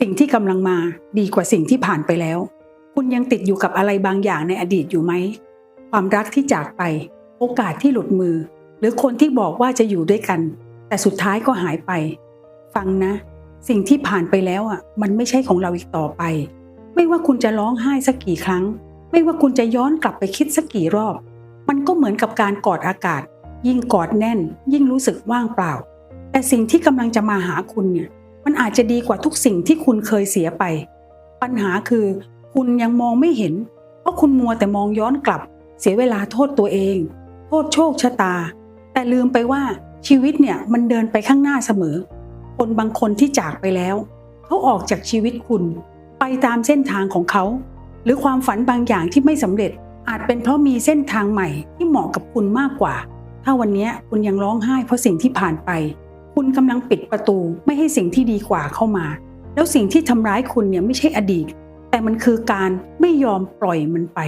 สิ่งที่กำลังมาดีกว่าสิ่งที่ผ่านไปแล้ว คุณยังติดอยู่กับอะไรบางอย่างในอดีตอยู่ไหม ความรักที่จากไป โอกาสที่หลุดมือ หรือคนที่บอกว่าจะอยู่ด้วยกัน แต่สุดท้ายก็หายไป ฟังนะ สิ่งที่ผ่านไปแล้วอะ มันไม่ใช่ของเราอีกต่อไป ไม่ว่าคุณจะร้องไห้สักกี่ครั้ง ไม่ว่าคุณจะย้อนกลับไปคิดสักกี่รอบ มันก็เหมือนกับการกอดอากาศ ยิ่งกอดแน่น ยิ่งรู้สึกว่างเปล่า แต่สิ่งที่กำลังจะมาหาคุณเนี่ย มันอาจจะดีกว่าทุกสิ่งที่คุณเคยเสียไป ปัญหาคือ คุณยังมองไม่เห็น เพราะคุณมัวแต่มองย้อนกลับ เสียเวลาโทษตัวเอง โทษโชคชะตา แต่ลืมไปว่าชีวิตเนี่ยมันเดินไปข้างหน้าเสมอ คนบางคนที่จากไปแล้ว เขาออกจากชีวิตคุณ ไปตามเส้นทางของเขา หรือความฝันบางอย่างที่ไม่สำเร็จ อาจเป็นเพราะมีเส้นทางใหม่ที่เหมาะกับคุณมากกว่า ถ้าวันนี้คุณยังร้องไห้เพราะสิ่งที่ผ่านไป คุณกำลังปิดประตูไม่ให้สิ่งที่ดีกว่าเข้ามา แล้วสิ่งที่ทำร้ายคุณเนี่ยไม่ใช่อดีต แต่มันคือการไม่ยอมปล่อยมันไป